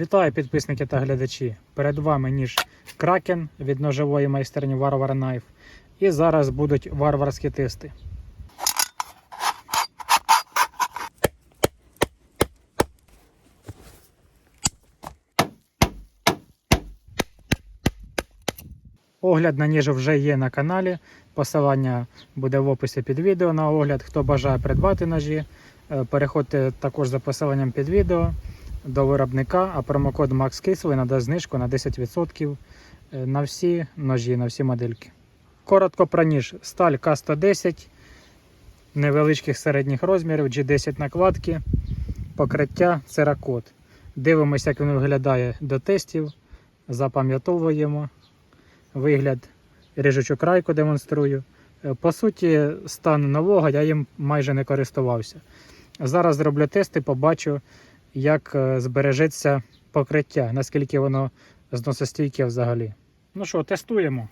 Вітаю підписники та глядачі. Перед вами ніж Кракен від ножової майстерні Warwar Knife. І зараз будуть варварські тести. Огляд на ніж вже є на каналі. Посилання буде в описі під відео на огляд. Хто бажає придбати ножі, е, переходьте також за посиланням під відео до виробника, а промокод MaxKiss ви надасть знижку на 10% е, на всі ножі, на всі модельки. Коротко про ніж. Сталь К110 невеличких середніх розмірів, G10 накладки, покриття церакот. Дивимося, як він виглядає до тестів, запам'ятовуємо вигляд, ріжучу крайку демонструю. Е, По суті, стан нового я їм майже не користувався. Зараз зроблю тести, побачу, як е, збережеться покриття, наскільки воно зносостійке взагалі. Ну що, тестуємо.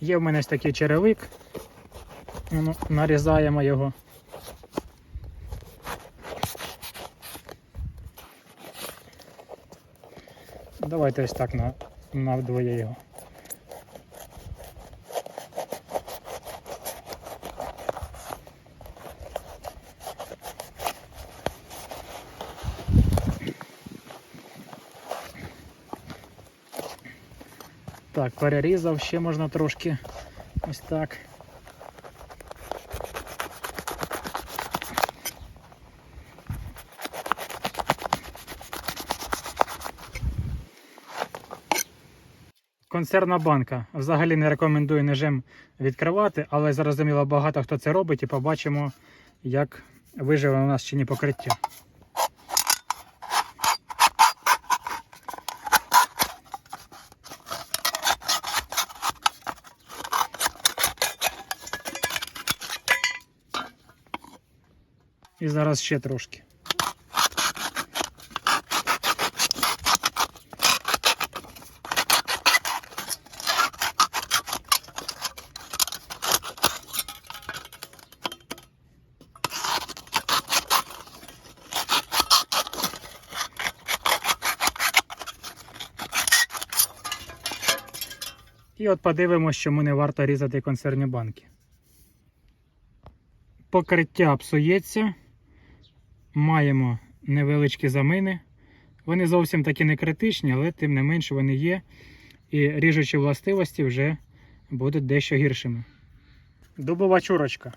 Є в мене ось такий черевик. Ну, нарізаємо його. Давайте ось так на, навдвоє його. Так, перерізав, ще можна трошки ось так. Консервна банка. Взагалі не рекомендую ножем відкривати, але зрозуміло багато хто це робить і побачимо, як виживе у нас чи ні покриття. І зараз ще трошки. І от подивимося, чому не варто різати консервні банки. Покриття псується. Маємо невеличкі замини. Вони зовсім таки не критичні, але тим не менше вони є. І ріжучі властивості вже будуть дещо гіршими. Дубова чурочка.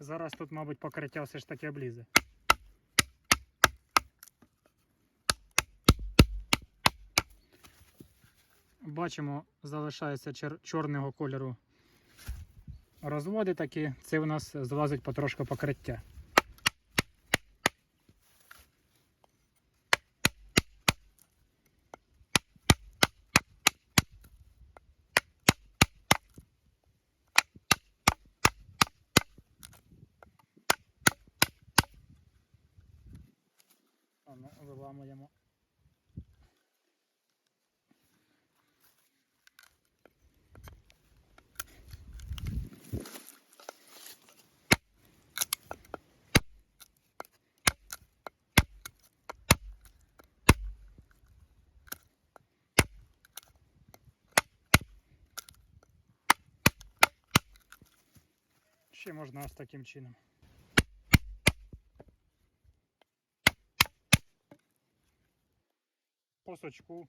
Зараз тут, мабуть, покриття все ж таки облізе. Бачимо, залишається чер- чорного кольору розводи такі. Це у нас злазить потрошку покриття. Виламуємо. Ще можна ось таким чином. По сочку.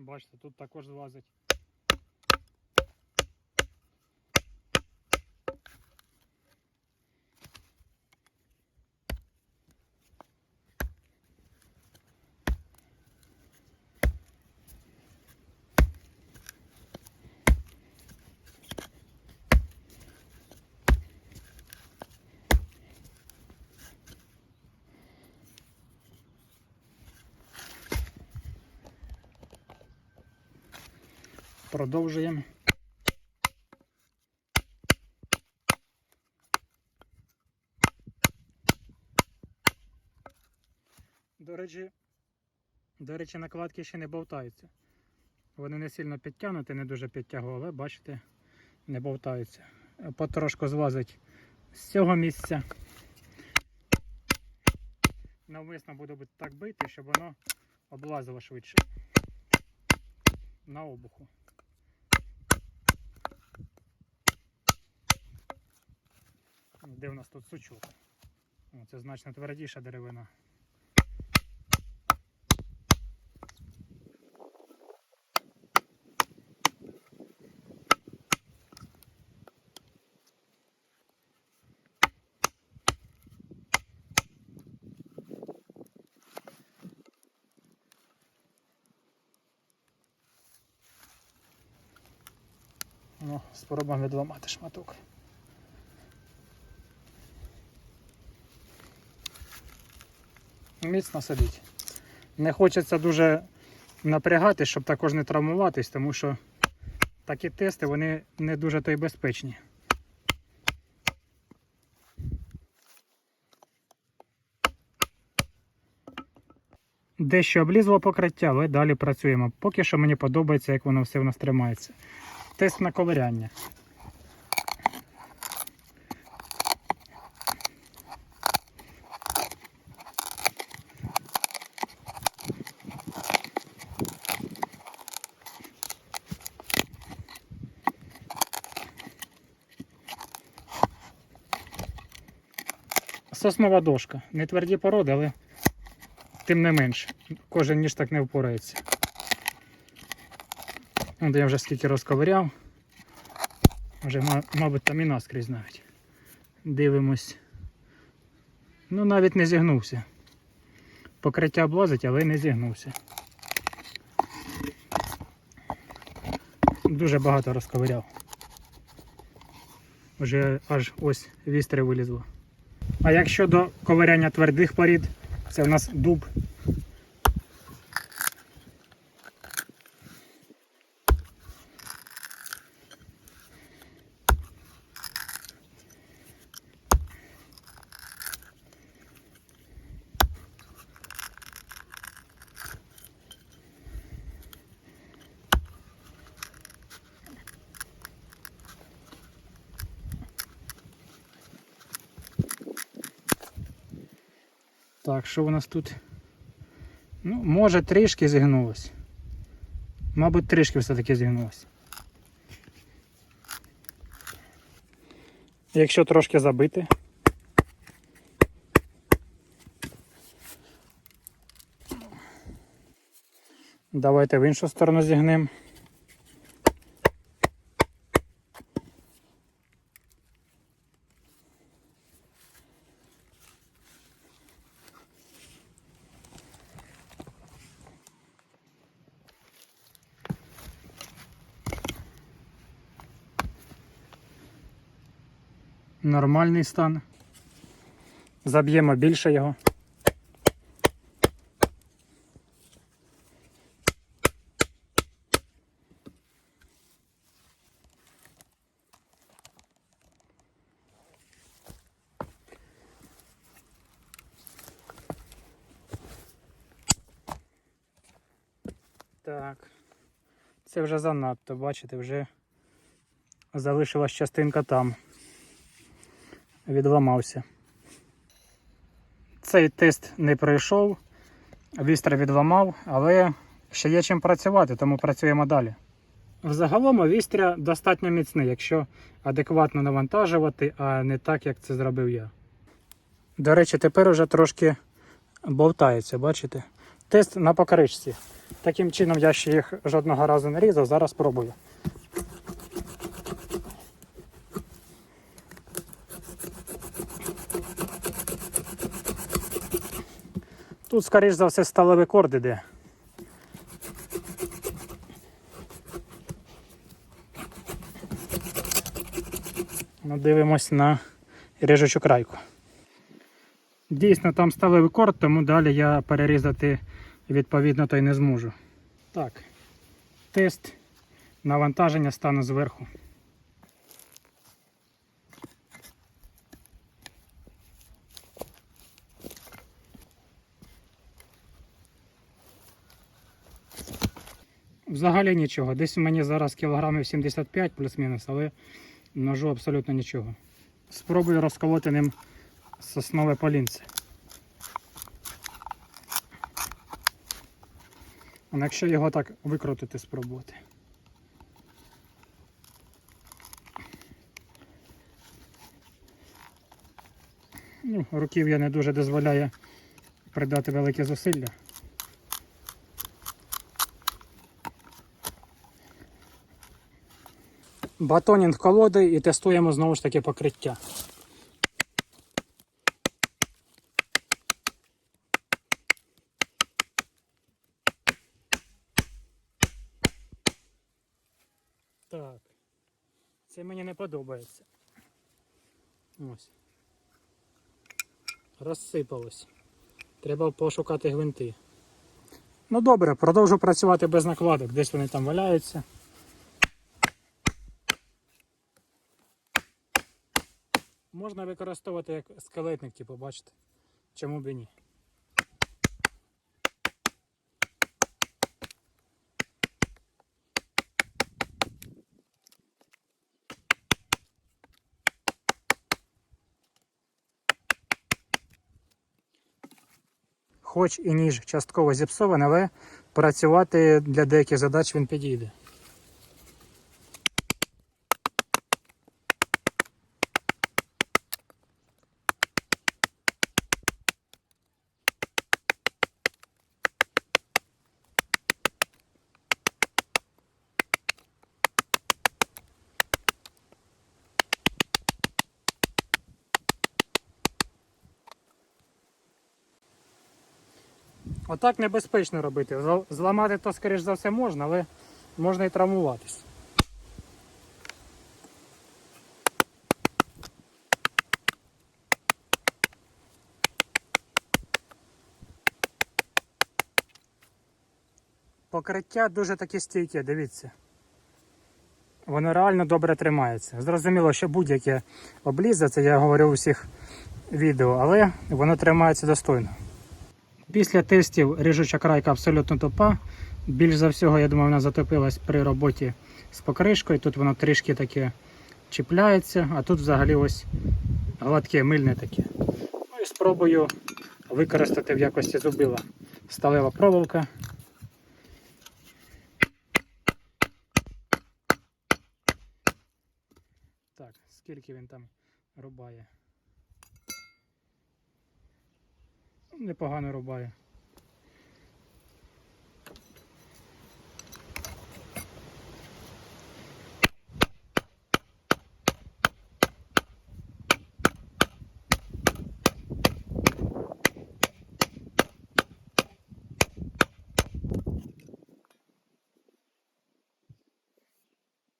Бачите, тут також злазить. Продовжуємо. До речі, до речі, накладки ще не болтаються. Вони не сильно підтягнуті, не дуже підтягували, але бачите, не болтаються. Потрошку злазить з цього місця. Навмисно буду так бити, щоб воно облазило швидше. На обуху. Де в нас тут сучок? О, Це значно твердіша деревина. Ну, спробуємо відламати шматок. Міцно сидить. Не хочеться дуже напрягати, щоб також не травмуватись, тому що такі тести вони не дуже то й безпечні. Дещо облізло покриття, але далі працюємо. Поки що мені подобається, як воно все в нас тримається. Тест на ковиряння. Соснова дошка. Не тверді породи, але тим не менш. Кожен ніж так не впорається. От я вже скільки розковиряв. Вже, мабуть, там і наскрізь навіть. Дивимось. Ну, навіть не зігнувся. Покриття облазить, але не зігнувся. Дуже багато розковиряв. Вже аж ось вістри вилізло. А як щодо ковиряння твердих порід, це в нас дуб. Так, що у нас тут? Ну, може трішки зігнулось. Мабуть, трішки все-таки зігнулось. Якщо трошки забити. Давайте в іншу сторону зігнемо. Нормальний стан. Заб'ємо більше його. Так. Це вже занадто, бачите, вже залишилась частинка там відламався. Цей тест не пройшов, вістер відламав, але ще є чим працювати, тому працюємо далі. Взагалом вістря достатньо міцний, якщо адекватно навантажувати, а не так, як це зробив я. До речі, тепер уже трошки болтається, бачите? Тест на покришці. Таким чином я ще їх жодного разу не різав, зараз спробую. Тут, скоріш за все, сталевий корд іде. Ну, дивимось на ріжучу крайку. Дійсно, там сталевий корд, тому далі я перерізати відповідно то й не зможу. Так, тест навантаження стану зверху. Взагалі нічого. Десь у мені зараз кілограмів 75 плюс-мінус, але ножу абсолютно нічого. Спробую розколоти ним соснове полінце. Якщо його так викрутити, спробувати. Ну, руків'я не дуже дозволяє придати велике зусилля. Батонінг колоди і тестуємо знову ж таки покриття. Так. Це мені не подобається. Ось. Розсипалось. Треба пошукати гвинти. Ну добре, продовжу працювати без накладок. Десь вони там валяються. Можна використовувати як скелетник, типу, бачите. Чому б і ні? Хоч і ніж частково зіпсований, але працювати для деяких задач він підійде. Отак небезпечно робити. Зламати то, скоріш за все, можна, але можна і травмуватись. Покриття дуже таке стійке, дивіться. Воно реально добре тримається. Зрозуміло, що будь-яке облізе, це я говорю у всіх відео, але воно тримається достойно. Після тестів ріжуча крайка абсолютно тупа. Більш за всього, я думаю, вона затопилась при роботі з покришкою. Тут воно трішки таке чіпляється, а тут взагалі ось гладке, мильне таке. Ну і спробую використати в якості зубила сталева проволока. Так, скільки він там рубає? Непогано рубає.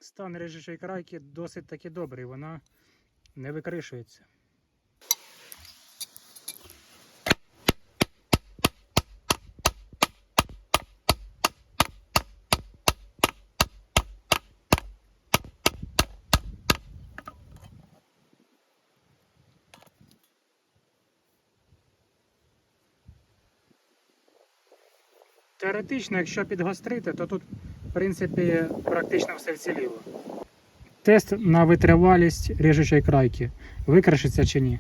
Стан режучої крайки досить таки добрий, вона не викришується. Теоретично, якщо підгострити, то тут, в принципі, практично все вціліло. Тест на витривалість ріжучої крайки. Викришиться чи ні?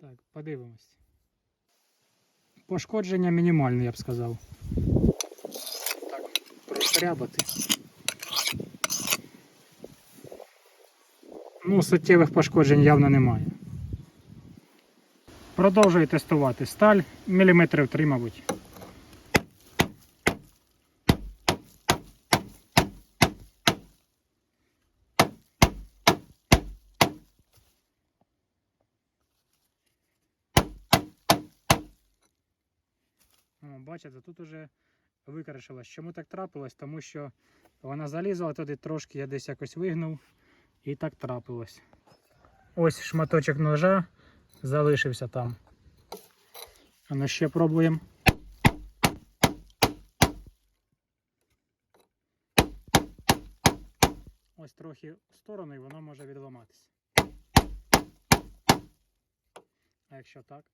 Так, подивимось. Пошкодження мінімальне, я б сказав. Так. Ну, суттєвих пошкоджень явно немає. Продовжую тестувати сталь, міліметрів 3, мабуть. Бачите, тут уже викрашилась. Чому так трапилось? Тому що вона залізла туди трошки, я десь якось вигнув і так трапилось. Ось шматочок ножа залишився там. А ну ще пробуємо. Ось трохи в сторону і воно може відламатися. А якщо так?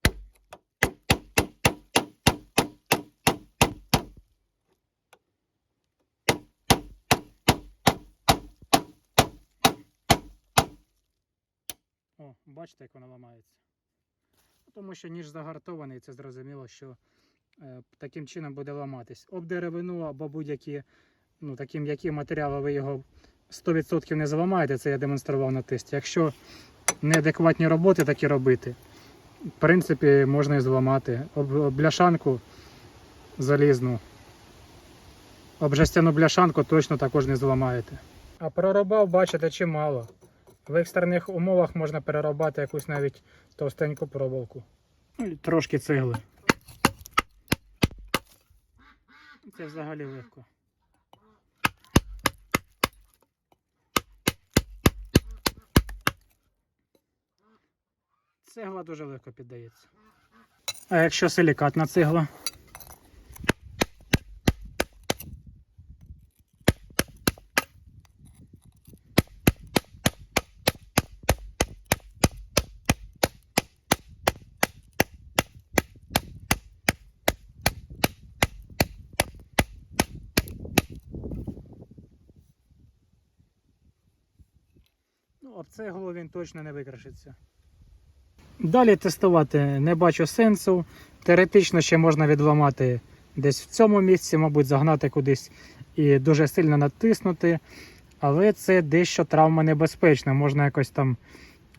О, бачите, як воно ламається. Тому що ніж загартований, це зрозуміло, що е, таким чином буде ламатись. Об деревину або будь-які ну, такі м'які матеріали, ви його 100% не зламаєте, це я демонстрував на тесті. Якщо неадекватні роботи такі робити, в принципі, можна і зламати. Об бляшанку залізну. Об жестяну бляшанку точно також не зламаєте. А прорубав, бачите, чимало. В екстрених умовах можна переробати якусь навіть товстеньку проволоку. Ну трошки цегли. Це взагалі легко. Цегла дуже легко піддається. А якщо силікатна цегла? Об цеглу він точно не викрашиться. Далі тестувати не бачу сенсу. Теоретично ще можна відламати десь в цьому місці, мабуть, загнати кудись і дуже сильно натиснути. Але це дещо травма небезпечна. Можна якось там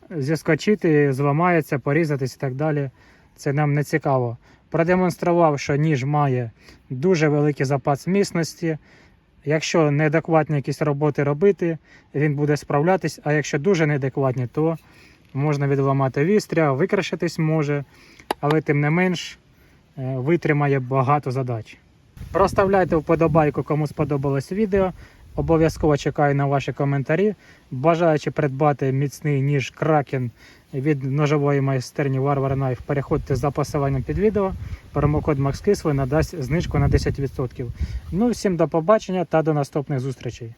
зіскочити, зламається, порізатись і так далі. Це нам не цікаво. Продемонстрував, що ніж має дуже великий запас міцності. Якщо неадекватні якісь роботи робити, він буде справлятись, а якщо дуже неадекватні, то можна відламати вістря, викрашитись може, але тим не менш е, витримає багато задач. Проставляйте вподобайку, кому сподобалось відео. Обов'язково чекаю на ваші коментарі. Бажаючи придбати міцний ніж Кракен від ножової майстерні Warware Knife, переходьте за посиланням під відео. Промокод MaxKisli надасть знижку на 10%. Ну, всім до побачення та до наступних зустрічей.